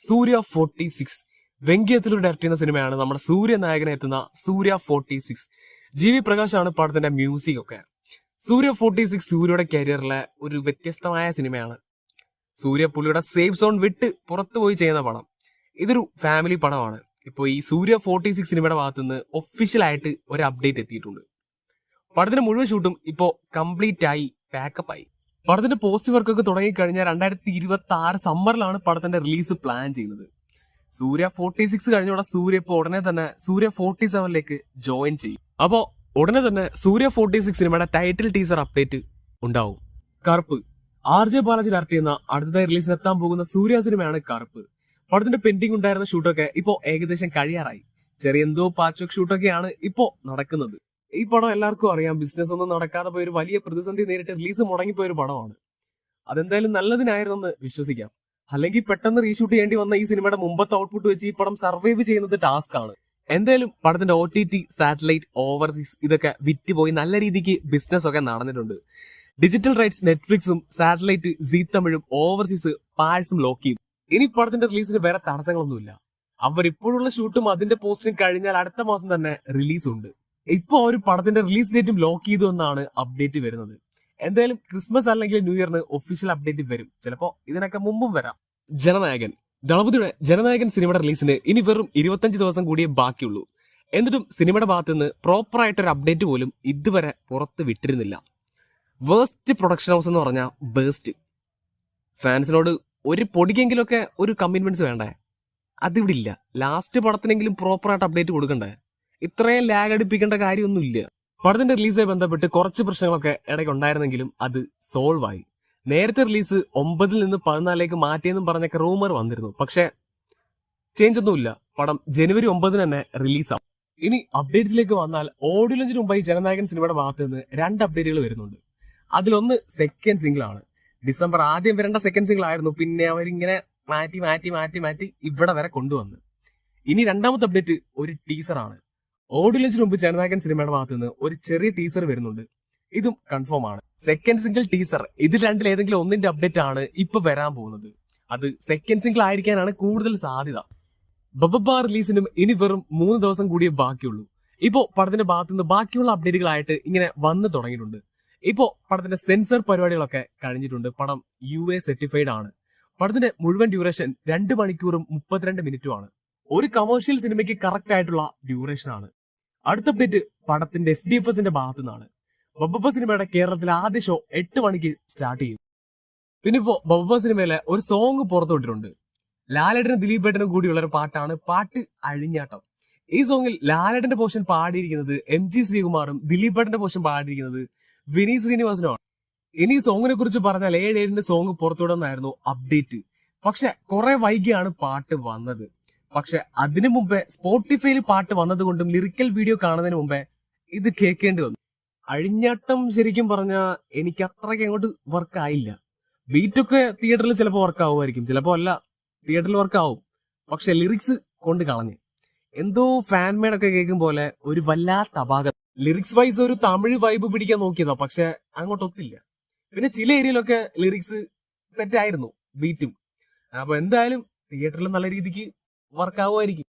Suriya forty six. വെങ്കിയത്തിലൂടെ direct ചെയ്യുന്ന സിനിമയാണ് നമ്മുടെ സൂര്യ നായകനെ എത്തുന്ന Suriya forty six. G V പ്രകാശാണ് പടത്തിന്റെ മ്യൂസിക് ഒക്കെ. സൂര്യ ഫോർട്ടി സിക്സ് സൂര്യയുടെ കരിയറിലെ ഒരു വ്യത്യസ്തമായ സിനിമയാണ് സൂര്യ പുള്ളിയുടെ സേഫ് സോൺ വിട്ട് പുറത്തു പോയി ചെയ്യുന്ന പടം. ഇതൊരു ഫാമിലി പടമാണ്. ഇപ്പോൾ ഈ സൂര്യ ഫോർട്ടി സിക്സ് സിനിമയുടെ ഭാഗത്തുനിന്ന് ഒഫീഷ്യലായിട്ട് ഒരു അപ്ഡേറ്റ് എത്തിയിട്ടുണ്ട്. പടത്തിന്റെ മുഴുവൻ ഷൂട്ടും ഇപ്പോൾ കംപ്ലീറ്റ് ആയി പാക്കപ്പ് ആയി. പടത്തിന്റെ പോസ്റ്റ് വർക്കൊക്കെ തുടങ്ങിക്കഴിഞ്ഞാൽ രണ്ടായിരത്തി ഇരുപത്തി ആറ് സമ്മറിലാണ് പടത്തിന്റെ റിലീസ് പ്ലാൻ ചെയ്യുന്നത്. സൂര്യ ഫോർട്ടി സിക്സ് കഴിഞ്ഞോടെ സൂര്യ ഇപ്പോൾ ഉടനെ തന്നെ സൂര്യ ഫോർട്ടി സെവനിലേക്ക് ജോയിൻ ചെയ്യും. അപ്പോൾ ഉടനെ തന്നെ സൂര്യ ഫോർട്ടി സിക്സ് സിനിമയുടെ ടൈറ്റിൽ ടീസർ അപ്ഡേറ്റ് ഉണ്ടാവും. Karuppu. R J Balaji direct ചെയ്യുന്ന അടുത്തതായി റിലീസിന് എത്താൻ പോകുന്ന സൂര്യ സിനിമയാണ് കറുപ്പ്. പടത്തിന്റെ പെൻഡിങ് ഉണ്ടായിരുന്ന ഷൂട്ടൊക്കെ ഇപ്പോ ഏകദേശം കഴിയാറായി. ചെറിയ എന്തോ പാച്ചോക്ക് ഷൂട്ടൊക്കെയാണ് ഇപ്പോ നടക്കുന്നത്. ഈ പടം എല്ലാവർക്കും അറിയാം. ബിസിനസ് ഒന്നും നടക്കാതെ പോയ ഒരു വലിയ പ്രതിസന്ധി നേരിട്ട് റിലീസ് മുടങ്ങിപ്പോയ ഒരു പടമാണ്. അതെന്തായാലും നല്ലതിനായിരുന്നെന്ന് വിശ്വസിക്കാം. അല്ലെങ്കിൽ പെട്ടെന്ന് റീഷൂട്ട് ചെയ്യേണ്ടി വന്ന ഈ സിനിമയുടെ മുമ്പത്തെ ഔട്ട്പുട്ട് വെച്ച് ഈ പടം സർവൈവ് ചെയ്യുന്നത് ടാസ്ക് ആണ്. എന്തായാലും പടത്തിന്റെ O T T satellite overseas ഇതൊക്കെ വിറ്റുപോയി നല്ല രീതിക്ക് ബിസിനസ് ഒക്കെ നടന്നിട്ടുണ്ട്. ഡിജിറ്റൽ റൈറ്റ്സ് നെറ്റ്ഫ്ലിക്സും സാറ്റലൈറ്റ് സീ തമിഴും ഓവർസീസ് പാഴ്സും ലോക്ക് ചെയ്തു. ഇനി പടത്തിന്റെ റിലീസിന് വേറെ തടസ്സങ്ങളൊന്നുമില്ല. അവർ ഇപ്പോഴുള്ള ഷൂട്ടും അതിന്റെ പോസ്റ്റും കഴിഞ്ഞാൽ അടുത്ത മാസം തന്നെ റിലീസ് ഉണ്ട്. ഇപ്പൊ ഒരു പടത്തിന്റെ റിലീസ് ഡേറ്റും ലോക്ക് ചെയ്തു എന്നാണ് അപ്ഡേറ്റ് വരുന്നത്. എന്തായാലും ക്രിസ്മസ് അല്ലെങ്കിൽ ന്യൂ ഇയറിന് ഒഫീഷ്യൽ അപ്ഡേറ്റ് വരും. ചിലപ്പോ ഇതിനൊക്കെ മുമ്പും വരാം. ജനനായകൻ. ദളപതിയുടെ ജനനായകൻ സിനിമയുടെ റിലീസിന് ഇനി വെറും ഇരുപത്തഞ്ച് ദിവസം കൂടിയേ ബാക്കിയുള്ളൂ. എന്നിട്ടും സിനിമയുടെ ഭാഗത്ത് നിന്ന് പ്രോപ്പറായിട്ട് ആയിട്ടൊരു അപ്ഡേറ്റ് പോലും ഇതുവരെ പുറത്ത് വിട്ടിരുന്നില്ല. വേസ്റ്റ് പ്രൊഡക്ഷൻ ഹൗസ് എന്ന് പറഞ്ഞാൽ ബേസ്റ്റ് ഫാൻസിനോട് ഒരു പൊടിക്കെങ്കിലൊക്കെ ഒരു കമ്മിറ്റ്മെന്റ്സ് വേണ്ടേ? അതിവിടെ ഇല്ല. ലാസ്റ്റ് പടത്തിനെങ്കിലും പ്രോപ്പറായിട്ട് അപ്ഡേറ്റ് കൊടുക്കണ്ടേ? ഇത്രയും ലാഗ് അടിപ്പിക്കേണ്ട കാര്യമൊന്നുമില്ല. പടത്തിന്റെ റിലീസുമായി ബന്ധപ്പെട്ട് കുറച്ച് പ്രശ്നങ്ങളൊക്കെ ഇടയ്ക്ക് ഉണ്ടായിരുന്നെങ്കിലും അത് സോൾവ് ആയി. നേരത്തെ റിലീസ് ഒമ്പതിൽ നിന്ന് പതിനാലിലേക്ക് മാറ്റിയെന്നും പറഞ്ഞൊക്കെ റൂമർ വന്നിരുന്നു. പക്ഷേ ചേഞ്ച് ഒന്നുമില്ല. പടം ജനുവരി ഒമ്പതിന് തന്നെ റിലീസാവും ഇനി അപ്ഡേറ്റ്സിലേക്ക് വന്നാൽ ഓഡിയോ ലഞ്ചിന് മുമ്പായി ജനനായകൻ സിനിമയുടെ ഭാഗത്ത് നിന്ന് രണ്ട് അപ്ഡേറ്റുകൾ വരുന്നുണ്ട്. അതിലൊന്ന് സെക്കൻഡ് സിംഗിൾ ആണ്. ഡിസംബർ ആദ്യം വരേണ്ട സെക്കൻഡ് സിംഗിൾ ആയിരുന്നു. പിന്നെ അവരിങ്ങനെ മാറ്റി മാറ്റി മാറ്റി മാറ്റി ഇവിടെ വരെ കൊണ്ടുവന്ന്. ഇനി രണ്ടാമത്തെ അപ്ഡേറ്റ് ഒരു ടീസർ ആണ് ഓഡിയോ ലഞ്ചിന് മുമ്പ് ജനനായകൻ സിനിമയുടെ ഭാഗത്ത് നിന്ന് ഒരു ചെറിയ ടീസർ വരുന്നുണ്ട്. ഇതും കൺഫേം ആണ്. സെക്കൻഡ് സിംഗിൾ ടീസർ ഇതിൽ രണ്ടിൽ ഏതെങ്കിലും ഒന്നിന്റെ അപ്ഡേറ്റ് ആണ് ഇപ്പൊ വരാൻ പോകുന്നത്. അത് സെക്കൻഡ് സിംഗിൾ ആയിരിക്കാനാണ് കൂടുതൽ സാധ്യത. ബബബ റിലീസിനും ഇനി വെറും മൂന്ന് ദിവസം കൂടിയേ ബാക്കിയുള്ളൂ. ഇപ്പോ പടത്തിന്റെ ഭാഗത്തു നിന്ന് ബാക്കിയുള്ള അപ്ഡേറ്റുകളായിട്ട് ഇങ്ങനെ വന്നു തുടങ്ങിയിട്ടുണ്ട്. ഇപ്പോ പടത്തിന്റെ സെൻസർ പരിപാടികളൊക്കെ കഴിഞ്ഞിട്ടുണ്ട്. പടം യു എ സർട്ടിഫൈഡ് ആണ്. പടത്തിന്റെ മുഴുവൻ ഡ്യൂറേഷൻ രണ്ട് മണിക്കൂറും മുപ്പത്തിരണ്ട് മിനിറ്റും ആണ്. ഒരു കമേഴ്ഷ്യൽ സിനിമയ്ക്ക് കറക്റ്റ് ആയിട്ടുള്ള ഡ്യൂറേഷൻ ആണ്. അടുത്ത അപ്ഡേറ്റ് പടത്തിന്റെ എഫ് ഡി എഫ് എസിന്റെ ഭാഗത്തു നിന്നാണ് ബബ്ബ സിനിമയുടെ കേരളത്തിലെ ആദ്യ ഷോ എട്ട് മണിക്ക് സ്റ്റാർട്ട് ചെയ്യും. പിന്നെ ഇപ്പോ ബബ്ബ സിനിമയിലെ ഒരു സോങ് പുറത്തുവിട്ടിട്ടുണ്ട് ലാലേട്ടനും ദിലീപ് ഏട്ടനും കൂടിയുള്ള ഒരു പാട്ടാണ് പാട്ട് അഴിഞ്ഞാട്ടം. ഈ സോങ്ങിൽ ലാലേട്ടന്റെ പോർഷൻ പാടിയിരിക്കുന്നത് എം ജി ശ്രീകുമാറും ദിലീപ് ഏട്ടന്റെ പോർഷൻ പാടിയിരിക്കുന്നത് വിനീത് ശ്രീനിവാസനുമാണ്. ഇനി സോങ്ങിനെ കുറിച്ച് പറഞ്ഞാൽ ഏഴ് ഏഴിന്റെ സോങ് പുറത്തുവിടുന്നായിരുന്നു അപ്ഡേറ്റ് പക്ഷെ കുറെ വൈകിയാണ് പാട്ട് വന്നത്. പക്ഷെ അതിനു മുമ്പേ സ്പോട്ടിഫൈയിൽ പാട്ട് വന്നതുകൊണ്ടും ലിറിക്കൽ വീഡിയോ കാണുന്നതിന് മുമ്പേ ഇത് കേൾക്കേണ്ടി വന്നു. അഴിഞ്ഞാട്ടം ശരിക്കും പറഞ്ഞാൽ എനിക്ക് അത്രയ്ക്ക് അങ്ങോട്ട് വർക്ക് ആയില്ല. ബീറ്റൊക്കെ തിയേറ്ററിൽ ചിലപ്പോൾ വർക്ക് ആവുമായിരിക്കും. ചിലപ്പോൾ അല്ല തിയേറ്ററിൽ വർക്ക് ആവും. പക്ഷെ ലിറിക്സ് കൊണ്ട് കളഞ്ഞ്. എന്തോ ഫാൻ മേഡൊക്കെ കേൾക്കും പോലെ ഒരു വല്ലാത്ത അപാകത. ലിറിക്സ് വൈസ് ഒരു തമിഴ് വൈബ് പിടിക്കാൻ നോക്കിയതാ പക്ഷെ അങ്ങോട്ട് ഒത്തില്ല. പിന്നെ ചില ഏരിയയിലൊക്കെ ലിറിക്സ് സെറ്റ് ആയിരുന്നു ബീറ്റും അപ്പൊ എന്തായാലും തിയേറ്ററിൽ നല്ല രീതിക്ക് വർക്ക് ആവുമായിരിക്കും